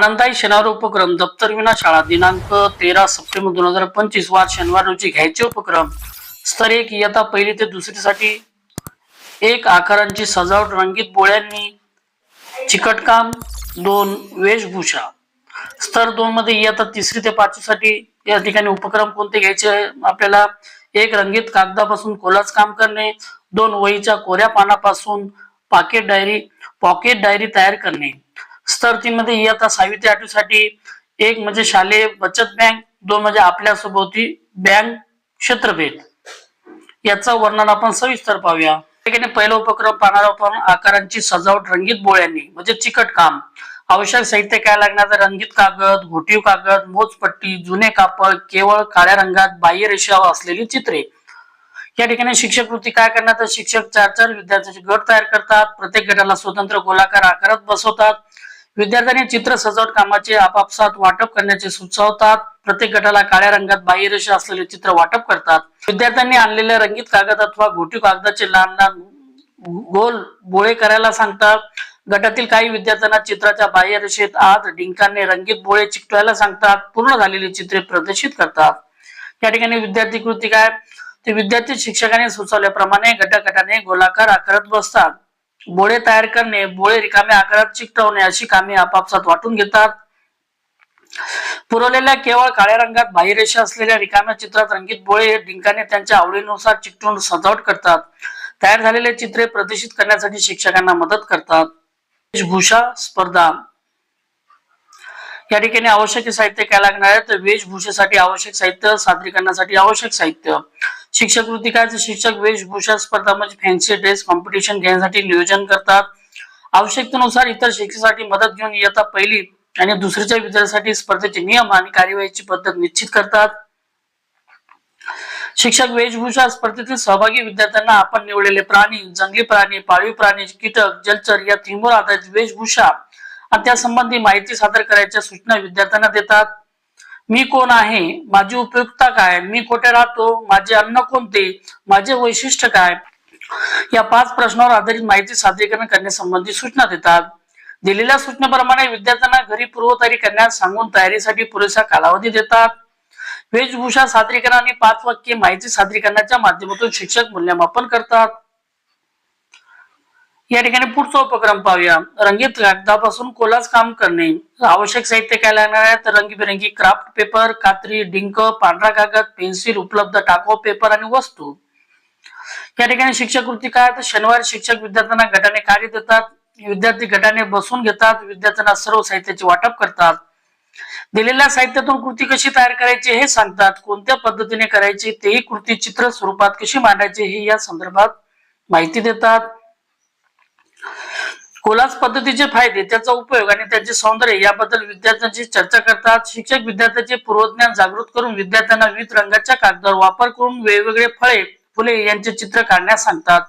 आनंदाई शनिवार उपक्रम दप्तरविना शाळा दिनांक तेरा सप्टेंबर दोन हजार पंचवीस वार शनिवार रोजी घ्यायचे उपक्रम. स्तर एक इयत्ता पहिली ते दुसरीसाठी एक आकारांची सजावट रंगीत बोळ्यांनी चिकटकाम. दोन वेशभूषा. स्तर दोन मध्ये इयत्ता तिसरी ते पाचवी साठी या ठिकाणी उपक्रम कोणते घ्यायचे? आपल्याला एक रंगीत कागदापासून खोलाच काम करणे. दोन वहीच्या कोऱ्या पानापासून पाकेट डायरी पॉकेट डायरी तयार करणे. स्तर तीन मध्ये इयत्ता सहावी ते आठवी साठी एक म्हणजे शालेय बचत बँक दोन म्हणजे आपल्या सभोवती बँक क्षेत्रभेद याचं वर्णन आपण सविस्तर पाहूया. पहिला उपक्रम पाहणार आपण आकारांची सजावट रंगीत बोळ्यांनी म्हणजे चिकट काम. आवश्यक साहित्य काय लागणार? रंगीत कागद घोटीव कागद मोजपट्टी जुने कापड केवळ काळ्या रंगात बाह्य रेषा असलेली चित्रे. या ठिकाणी शिक्षक कृती काय करणार? तर शिक्षक चार चार विद्यार्थ्यांचे गट तयार करतात. प्रत्येक गटाला स्वतंत्र गोलाकार आकारात बसवतात. विद्यार्थ्यांनी चित्र सजावट कामाचे आपापसात वाटप करण्याचे सुचवतात. प्रत्येक गटाला काळ्या रंगात बाह्यरेषा असलेले चित्र वाटप करतात. विद्यार्थ्यांनी आणलेले रंगीत कागद अथवा घोटी कागदाचे लहान लहान गोल बोळे करायला सांगतात. गटातील काही विद्यार्थ्यांना चित्राच्या बाह्यरेषेत आत डिंकाने रंगीत बोळे चिकटवायला सांगतात. पूर्ण झालेली चित्रे प्रदर्शित करतात. या ठिकाणी विद्यार्थी कृती काय? ते विद्यार्थी शिक्षकाने सुचवल्याप्रमाणे गटागटाने गोलाकार आकारत बसतात. बोळे तयार करणे बोळे रिकाम्या आकारात चिकटवणे अशी कामे आपापसात वाटून घेतात. पुरवलेल्या केवळ काळ्या रंगात बाह्यरेषा असलेल्या रिकाम्या चित्रात रंगीत बोळे डिंकाने त्यांच्या आवडीनुसार चिकटून सजावट करतात. तयार झालेले चित्रे प्रदर्शित करण्यासाठी शिक्षकांना मदत करतात. वेशभूषा स्पर्धा. या ठिकाणी आवश्यक साहित्य काय लागणार आहे? तर वेशभूषेसाठी आवश्यक साहित्य सादरीकरणासाठी आवश्यक साहित्य. शिक्षक वृत्ती काय शिक्षक वेशभूषा स्पर्धा म्हणजे फॅन्सी ड्रेस कॉम्पिटिशन घेण्यासाठी नियोजन करतात. आवश्यकतेनुसार इतर शिक्षेसाठी मदत घेऊन इयत्ता पहिली आणि दुसरीच्या विद्यार्थ्यांसाठी स्पर्धेचे नियम आणि कार्यवाहीची पद्धत निश्चित करतात. शिक्षक वेशभूषा स्पर्धेतील सहभागी विद्यार्थ्यांना आपण निवडलेले प्राणी जंगली प्राणी पाळीव प्राणी कीटक जलचर या थीमवर आधारित वेशभूषा आणि त्या संबंधी माहिती सादर करायच्या सूचना विद्यार्थ्यांना देतात. मी कोण आहे? माझी उपयुक्तता काय? मी कुठे राहतो? माझे अन्न कोणते? माझे वैशिष्ट्य काय? या पाच प्रश्नावर आधारित माहिती सादरीकरण करण्यासंबंधी सूचना देतात. दिलेल्या सूचनेप्रमाणे विद्यार्थ्यांना घरी पूर्वतयारी करण्यास सांगून तयारीसाठी पुरेसा कालावधी देतात. वेशभूषा सादरीकरण आणि पाच वाक्य माहिती सादरीकरणाच्या माध्यमातून शिक्षक मूल्यमापन करतात. या ठिकाणी पुढचा उपक्रम पाहूया. रंगीत कागदापासून कोलाज काम करणे. आवश्यक साहित्य काय लागणार आहे? तर रंगीबेरंगी क्राफ्ट पेपर कात्री डिंक पांढरा कागद पेन्सिल उपलब्ध टाको पेपर आणि वस्तू. या ठिकाणी शिक्षक कृती काय तर शनिवारी शिक्षक विद्यार्थ्यांना गटाने कार्य देतात. विद्यार्थी गटाने बसून घेतात. विद्यार्थ्यांना सर्व साहित्याचे वाटप करतात. दिलेल्या साहित्यातून कृती कशी तयार करायची हे सांगतात. कोणत्या पद्धतीने करायची? तेही कृती चित्र स्वरूपात कशी मांडायची हे या संदर्भात माहिती देतात. कोलाज पद्धतीचे फायदे त्याचा उपयोग आणि त्याचे सौंदर्य याबद्दल विद्यार्थ्यांची चर्चा करतात. शिक्षक विद्यार्थ्यांचे पूर्वज्ञान जागृत करून विद्यार्थ्यांना विविध रंगाच्या कागदावर वापर करून वेगवेगळे फळे फुले यांचे चित्र काढण्यास सांगतात.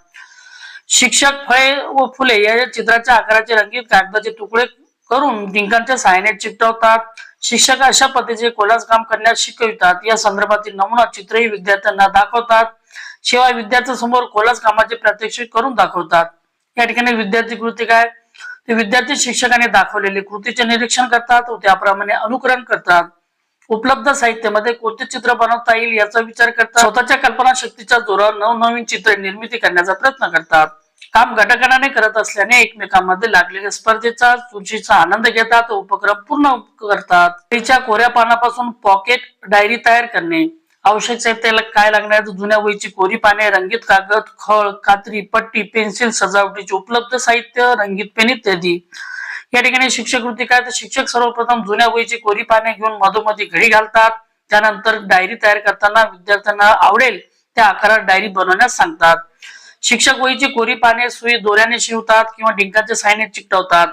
शिक्षक फळे व फुले या चित्राच्या आकाराचे रंगीत कागदाचे तुकडे करून डिंकांच्या सहाय्याने चिकटवतात. शिक्षक अशा पद्धतीचे कोलाज काम करण्यास शिकवितात. या संदर्भातील नमुना चित्रही विद्यार्थ्यांना दाखवतात. शिवाय विद्यार्थ्यांसमोर कोलाज कामाचे प्रात्यक्षिक करून दाखवतात. या ठिकाणी विद्यार्थी कृती काय? ते विद्यार्थी शिक्षकाने दाखवलेले कृतीचे निरीक्षण करतात व त्याप्रमाणे अनुकरण करतात. उपलब्ध साहित्यामध्ये कोणते चित्र बनवता येईल याचा विचार करतात. स्वतःच्या कल्पना शक्तीच्या जोरावर नवनवीन चित्र निर्मिती करण्याचा प्रयत्न करतात. काम गटगटाने करत असल्याने एकमेकांमध्ये लागलेल्या स्पर्धेचा सूचीचा आनंद घेतात उपक्रम पूर्ण करतात. तिच्या कोऱ्या पानापासून पॉकेट डायरी तयार करणे. आवश्यक साहित्याला काय लागणार? जुन्या वहीची कोरी पाने रंगीत कागद खळ कात्री पट्टी पेन्सिल सजावटीचे उपलब्ध साहित्य रंगीत पेन इत्यादी. या ठिकाणी शिक्षक कृती काय? तर शिक्षक सर्वप्रथम जुन्या वहीची कोरी पाने घेऊन मधोमधी घडी घालतात. त्यानंतर डायरी तयार करताना विद्यार्थ्यांना आवडेल त्या आकारात डायरी बनवण्यास सांगतात. शिक्षक वहीची कोरी पाने सुई दोऱ्याने शिवतात किंवा डिंकाच्या साहाय्याने चिकटवतात.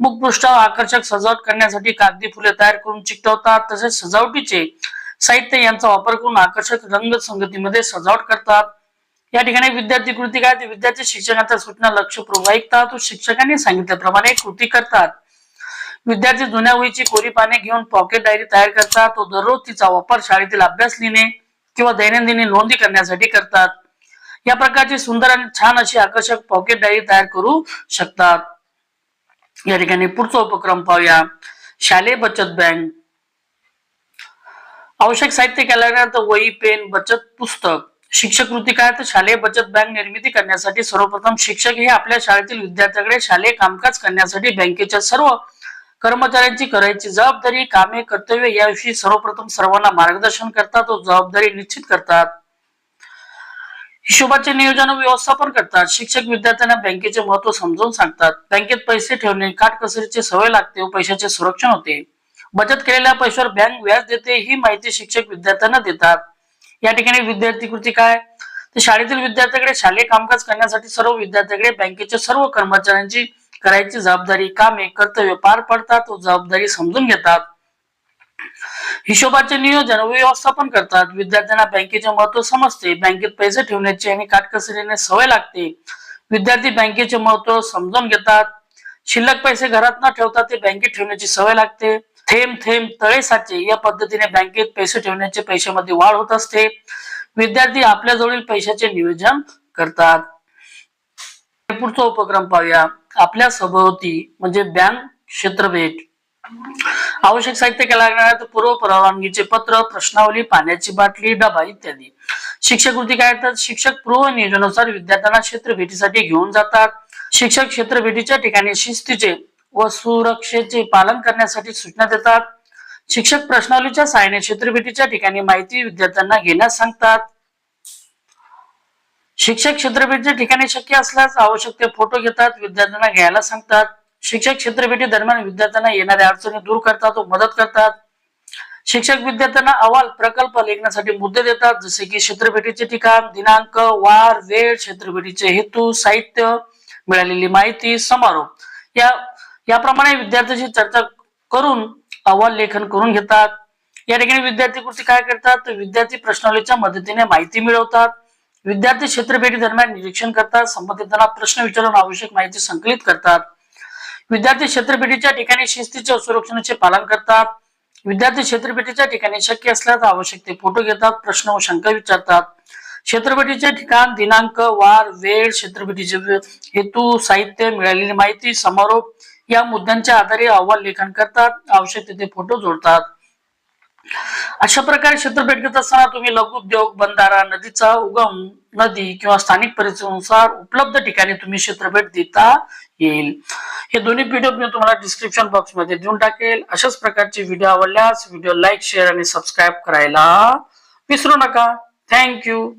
मुखपृष्ठावर आकर्षक सजावट करण्यासाठी कागदी फुले तयार करून चिकटवतात. तसेच सजावटीचे साहित्य यांचा वापर करून आकर्षक रंग संगतीमध्ये सजावट करतात. या ठिकाणी विद्यार्थी कृती काय? ते विद्यार्थी शिक्षकांच्या सूचना लक्षपूर्वक ऐकतात शिक्षकांनी सांगितल्याप्रमाणे कृती करतात. विद्यार्थी जुन्या वहीची कोरी पाने घेऊन पॉकेट डायरी तयार करतात तो दररोज तिचा वापर शाळेतील अभ्यास लिहिणे किंवा दैनंदिनी नोंदी करण्यासाठी करतात. या प्रकारची सुंदर आणि छान अशी आकर्षक पॉकेट डायरी तयार करू शकतात. या ठिकाणी पुढचा उपक्रम पाहूया. शालेय बचत बँक. आवश्यक साहित्य केल्यानंतर वही पेन बचत पुस्तक शिक्षक कृती काय तर शालेय बचत बँक निर्मिती करण्यासाठी सर्वप्रथम शिक्षक हे आपल्या शाळेतील विद्यार्थ्याकडे शालेय कामकाज करण्यासाठी बँकेच्या सर्व कर्मचाऱ्यांची करायची जबाबदारी कामे कर्तव्य याविषयी सर्वप्रथम सर्वांना मार्गदर्शन करतात व जबाबदारी निश्चित करतात. हिशोबाचे नियोजन व व्यवस्थापन करतात. शिक्षक विद्यार्थ्यांना बँकेचे महत्त्व समजावून सांगतात. बँकेत पैसे ठेवणे काटकसरीची सवय लागते व पैशाचे संरक्षण होते. बचत केलेल्या पैशावर बँक व्याज देते ही माहिती शिक्षक विद्यार्थ्यांना देतात. या ठिकाणी विद्यार्थी कृती काय? तर शाळेतील विद्यार्थ्याकडे शालेय कामकाज करण्यासाठी सर्व विद्यार्थ्याकडे बँकेच्या सर्व कर्मचाऱ्यांची करायची जबाबदारी कामे कर्तव्य पार पडतात व जबाबदारी समजून घेतात. हिशोबाचे नियोजन व व्यवस्थापन करतात. विद्यार्थ्यांना बँकेचे महत्त्व समजते. बँकेत पैसे ठेवण्याची आणि काटकसरीने सवय लागते. विद्यार्थी बँकेचे महत्त्व समजून घेतात. शिल्लक पैसे घरात न ठेवता ते बँकेत ठेवण्याची सवय लागते. थेंब थेंब तळे साचे या पद्धतीने बँकेत पैसे ठेवण्याचे पैशामध्ये वाढ होत असते. विद्यार्थी आपल्याजवळील पैशाचे नियोजन करतात. पुढचा उपक्रम पाहूया. आपल्या सभोवती म्हणजे बँक क्षेत्र भेट. आवश्यक साहित्य केला लागणार तर पूर्व परवानगीचे पत्र प्रश्नावली पाण्याची बाटली डबा इत्यादी. शिक्षक कृती काय तर शिक्षक पूर्व नियोजनानुसार विद्यार्थ्यांना क्षेत्र भेटीसाठी घेऊन जातात. शिक्षक क्षेत्र भेटीच्या ठिकाणी शिस्तीचे व सुरक्षेचे पालन करण्यासाठी सूचना देतात. शिक्षक प्रश्नावलीच्या सहाय्याने क्षेत्रभेटीच्या ठिकाणी माहिती विद्यार्थ्यांना घेण्यास सांगतात. शिक्षक क्षेत्रभेटीच्या ठिकाणी शक्य असल्यास आवश्यक ते फोटो घेतात विद्यार्थ्यांना घ्यायला सांगतात. शिक्षक क्षेत्रभेटी दरम्यान विद्यार्थ्यांना येणाऱ्या अडचणी दूर करतात व मदत करतात. शिक्षक विद्यार्थ्यांना अहवाल प्रकल्प लेखनासाठी मुद्दे देतात जसे की क्षेत्रभेटीचे ठिकाण दिनांक वार वेळ क्षेत्रभेटीचे हेतू साहित्य मिळालेली माहिती समारोप. या याप्रमाणे विद्यार्थ्यांशी चर्चा करून अहवाल लेखन करून घेतात. या ठिकाणी विद्यार्थी कृती काय करतात? विद्यार्थी प्रश्नावलीच्या मदतीने माहिती मिळवतात. विद्यार्थी क्षेत्रभेटी दरम्यान निरीक्षण करतात. संबंधितांना प्रश्न विचारून आवश्यक माहिती संकलित करतात. विद्यार्थी क्षेत्रपेटीच्या ठिकाणी शिस्तीच्या संरक्षणाचे पालन करतात. विद्यार्थी क्षेत्रपेटीच्या ठिकाणी शक्य असल्यास आवश्यक ते फोटो घेतात प्रश्न व शंका विचारतात. क्षेत्रपेटीचे ठिकाण दिनांक वार वेळ क्षेत्रपेटीचे हेतू साहित्य मिळालेली माहिती समारोप या मुद्द्यांच्या आधारे अहवाल लेखन करतात आवश्यक तिथे फोटो जोडतात. अशा प्रकारे क्षेत्रभेट घेत असताना तुम्ही लघुउद्योग बंधारा नदीचा उगम नदी किंवा स्थानिक परिस्थितीनुसार उपलब्ध ठिकाणी तुम्ही क्षेत्रभेट देता येईल. हे दोन्ही व्हिडिओ मी तुम्हाला डिस्क्रिप्शन बॉक्समध्ये देऊन टाकेल. अशाच प्रकारचे व्हिडिओ आवडल्यास व्हिडिओ लाईक शेअर आणि सबस्क्राईब करायला विसरू नका. थँक्यू